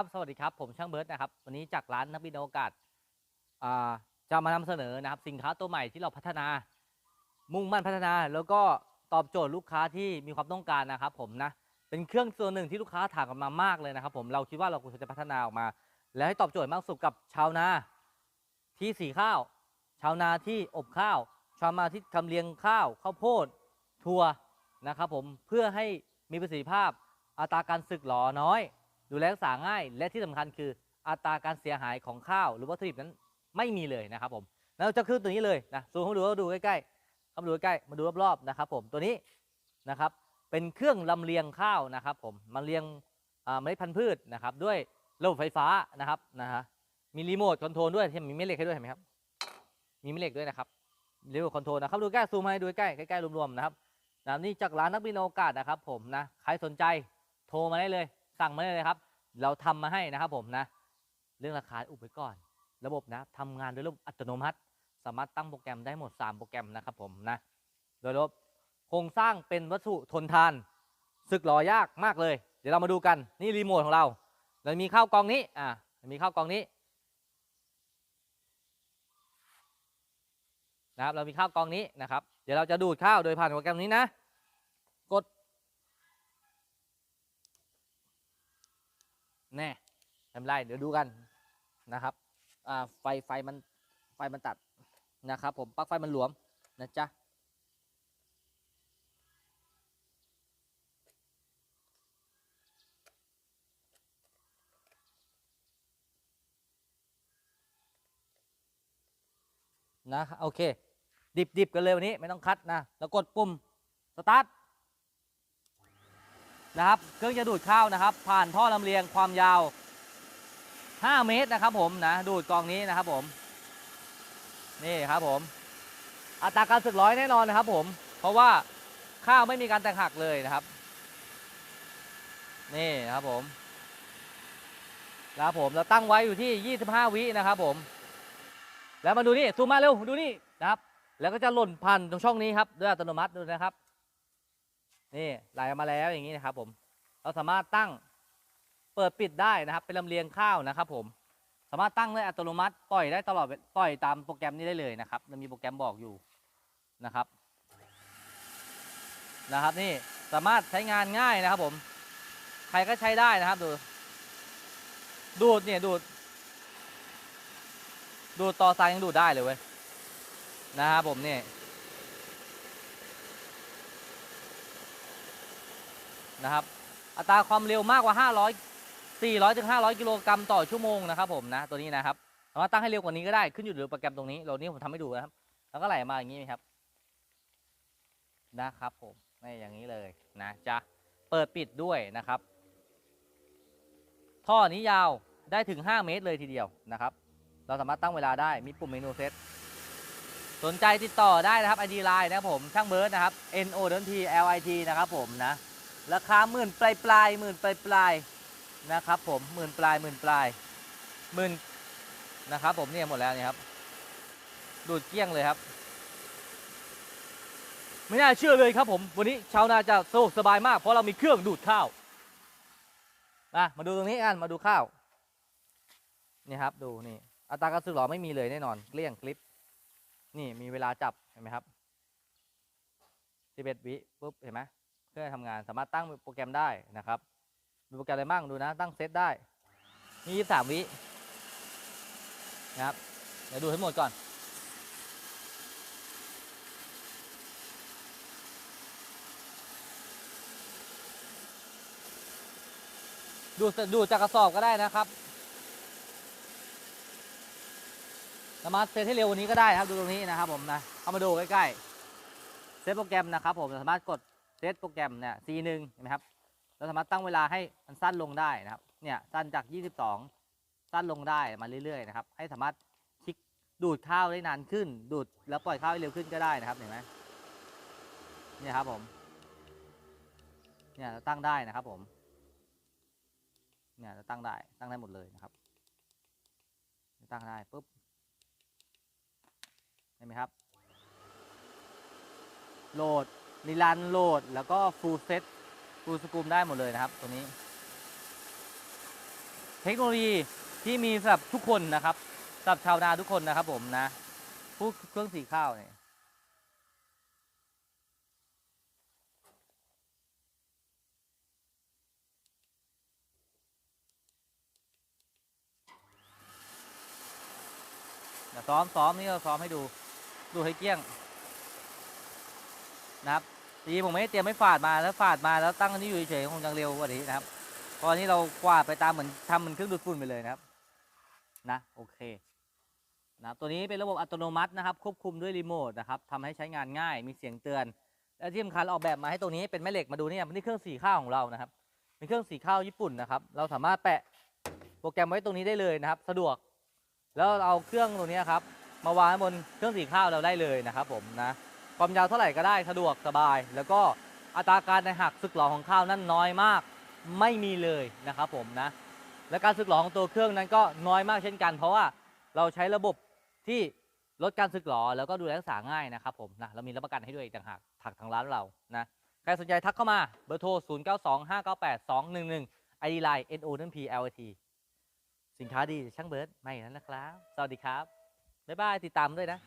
ครับสวัสดีครับ ผมช่างเบิร์ดนะครับ วันนี้จากร้านนักบินอวกาศจะมานำเสนอนะครับ สินค้าตัวใหม่ที่เราพัฒนา มุ่งมั่นพัฒนา แล้วก็ตอบโจทย์ลูกค้าที่มีความต้องการนะครับ ผมนะเป็นเครื่องตัวหนึ่งที่ลูกค้าถามกันมามากเลยนะครับ ผมเราคิดว่าเราควรจะพัฒนาออกมา และให้ตอบโจทย์มากสุดกับชาวนาที่สีข้าว ชาวนาที่อบข้าว ชาวนาที่ทำเลี้ยงข้าวข้าวโพดถั่วนะครับ ผมเพื่อให้มีประสิทธิภาพอัตราการสึกหรอน้อย ดูแลรักษาง่าย และที่สำคัญคืออัตราการเสียหายของข้าว หรือวัตถุดิบนั้นไม่มีเลยนะครับผมแล้วเราจะขึ้นตัวนี้เลยนะซูมเข้ามาดูเข้าดูใกล้ๆเข้ามาดูใกล้มาดูรอบๆนะครับผมตัวนี้นะครับเป็นเครื่องลำเลียงข้าวนะครับผมมาเลียงอ่าเมล็ดพันธุ์พืชนะครับด้วยระบบไฟฟ้านะครับนะฮะมีรีโมทคอนโทรลด้วยที่มีแม่เหล็กให้ด้วยเห็นไหมครับมีแม่เหล็กด้วยนะครับรีโมทคอนโทรลนะครับดูใกล้ซูมให้ดูใกล้ใกล้ๆรวมๆนะครับนะนี่จากร้านนักบินอวกาศนะครับผมนะใครสนใจโทรมาได้เลย สั่งมาได้เลยครับ เราทำมาให้นะครับผมนะ เรื่องราคาอุบไว้ก่อน ระบบนะทำงานโดยระบบอัตโนมัติ สามารถตั้งโปรแกรมได้หมด 3 โปรแกรมนะครับผมนะโดยระบบโครงสร้างเป็นวัตถุทนทานสึกหรอยากมากเลย เดี๋ยวเรามาดูกันนี่รีโมทของเราเรามีข้าวกองนี้อ่ามีข้าวกองนี้นะครับเรามีข้าวกองนี้นะครับ เดี๋ยวเราจะดูดข้าวโดยผ่านโปรแกรมนี้นะ กด แน่ทำไรเดี๋ยวดูกันนะครับอ่าไฟไฟมันไฟมันตัดนะครับ ผมปลั๊กไฟมันหลวมนะจ๊ะนะโอเค ดิบดิบกันเลยวันนี้ไม่ต้องคัดนะ แล้วกดปุ่มสตาร์ท นะครับเครื่องจะดูดข้าวนะครับ ผ่านท่อลำเลียงความยาว 5 เมตรนะครับผมนะดูดกองนี้นะครับผมนี่ครับผม อัตราการสึกร้อยแน่นอนนะครับ ผม เพราะว่าข้าวไม่มีการแตกหักเลยนะครับ นี่ครับผมนะครับผมเราตั้งไว้อยู่ที่ 25 วินะครับผม แล้วมาดูนี่ซูมมาเร็วดูนี่นะครับ แล้วก็จะหล่นผ่านตรงช่องนี้ครับด้วยอัตโนมัติดูนะครับ นี่ไหลออกมาแล้วอย่างนี้นะครับผม เราสามารถตั้งเปิดปิดได้นะครับ เป็นลำเลียงข้าวนะครับผม สามารถตั้งได้อัตโนมัติปล่อยได้ตลอดปล่อยตามโปรแกรมนี้ได้เลยนะครับ มันมีโปรแกรมบอกอยู่นะครับ นะครับนี่สามารถใช้งานง่ายนะครับผม ใครก็ใช้ได้นะครับดูดูดเนี่ยดูด ดูดต่อสายยังดูดได้เลยเว้ยนะครับผมเนี่ย นะครับ อัตราความเร็วมากกว่า 500 400ถึง500 กิโลกรัมต่อชั่วโมงนะครับผมนะตัวนี้นะครับสามารถตั้งให้เร็วกว่านี้ก็ได้ขึ้นอยู่กับโปรแกรมตรงนี้เรานี้ผมทำให้ดูนะครับ แล้วก็ไหลมาอย่างนี้ครับนะครับผมนี่อย่างนี้เลยนะจะเปิดปิดด้วยนะครับ ท่อนี้ยาวได้ถึง 5 เมตรเลยทีเดียวนะครับ เราสามารถตั้งเวลาได้มีปุ่มเมนูเซตสนใจติดต่อได้นะครับ ID Line นะครับผมช่างเบิร์ดนะครับ N O T L I T นะครับผมนะ ราคาหมื่นปลายปลายหมื่นปลายปลายนะครับผมหมื่นปลายหมื่นปลายหมื่นนะครับผมเนี่ยหมดแล้วเนี่ยครับ ดูดเกลี้ยงเลยครับ ไม่น่าเชื่อเลยครับผมวันนี้ชาวนาจะสะดวกสบายมากเพราะเรามีเครื่องดูดข้าวมามาดูตรงนี้กันมาดูข้าวนี่ครับดูนี่อัตราการสึกหรอไม่มีเลยแน่นอนเกลี้ยงคลิป นี่มีเวลาจับเห็นไหมครับ11วิปุ๊บเห็นไหมื่องทำงานสามารถตั้งโปรแกรมได้นะครับมีโปรแกรมอะไรบ้างดูนะ ตั้งเซตได้มี23วินะครับ เดี๋ยวดูให้หมดก่อน ดูดูจากกระสอบก็ได้นะครับสามารถเซตให้เร็วกวันนี้ก็ได้ครับดูตรงนี้นะครับผมนะ เข้ามาดูใกล้ๆ เซตโปรแกรมนะครับผมสามารถกด เซตโปรแกรมเนี่ย C1 เห็นไหมครับเราสามารถตั้งเวลาให้มันสั้นลงได้นะครับเนี่ยสั้นจาก 22 สั้นลงได้มาเรื่อยๆนะครับให้สามารถคลิกดูดข้าวได้นานขึ้น ดูดแล้วปล่อยข้าวให้เร็วขึ้นก็ได้นะครับเห็นไหมเนี่ยครับผมเนี่ยตั้งได้นะครับผมเนี่ยตั้งได้ตั้งได้หมดเลยนะครับ ตั้งได้ปุ๊บเห็นไหมครับ โหลด รีลันโหลด แล้วก็ฟูลเซตฟูลสกูมได้หมดเลยนะครับ ตัวนี้ เทคโนโลยีที่มีสำหรับทุกคนนะครับสำหรับชาวนาทุกคนนะครับผมนะพวกเครื่องสีข้าวเนี่ยซ้อมซ้อมนี่เราซ้อมให้ดู ดูให้เกลี้ยง นะครับทีผมไม่ได้เตรียมไม่ฝาดมาแล้วฝาดมาแล้วตั้งอันนี้อยู่เฉยๆคงจะเร็วกว่านี้นะครับเพราะอันนี้เรากวาดไปตามเหมือนทำเหมือนเครื่องดูดฝุ่นไปเลยนะครับนะโอเคนะตัวนี้เป็นระบบอัตโนมัตินะครับ ควบคุมด้วยรีโมทนะครับทำให้ใช้งานง่ายมีเสียงเตือน และที่สำคัญออกแบบมาให้ตรงนี้เป็นแม่เหล็กมาดูเนี่ยนี่เครื่องสีข้าวของเรานะครับเป็นเครื่องสีข้าวญี่ปุ่นนะครับ เราสามารถแปะโปรแกรมไว้ตรงนี้ได้เลยนะครับ สะดวก แล้วเอาเครื่องตรงนี้ครับมาวางบนเครื่องสีข้าวเราได้เลยนะครับผมนะ ความยาวเท่าไหร่ก็ได้สะดวกสบาย แล้วก็อัตราการในหักสึกหรอของข้าวนั้นน้อยมาก ไม่มีเลยนะครับผมนะและการสึกหรอของตัวเครื่องนั้นก็น้อยมากเช่นกัน เพราะว่าเราใช้ระบบที่ลดการสึกหรอแล้วก็ดูแลรักษาง่ายนะครับผมนะเรามีรับประกันให้ด้วยอีกต่างหากถักทางร้านเรานะใครสนใจทักเข้ามาเบอร์โทร 0 9 2 5 9 8 2 1 1 ID Line N O N P LT สินค้าดีช่างเบิร์ดไม่นั้นนะครับ สวัสดีครับ บ๊ายบาย ติดตามด้วยนะ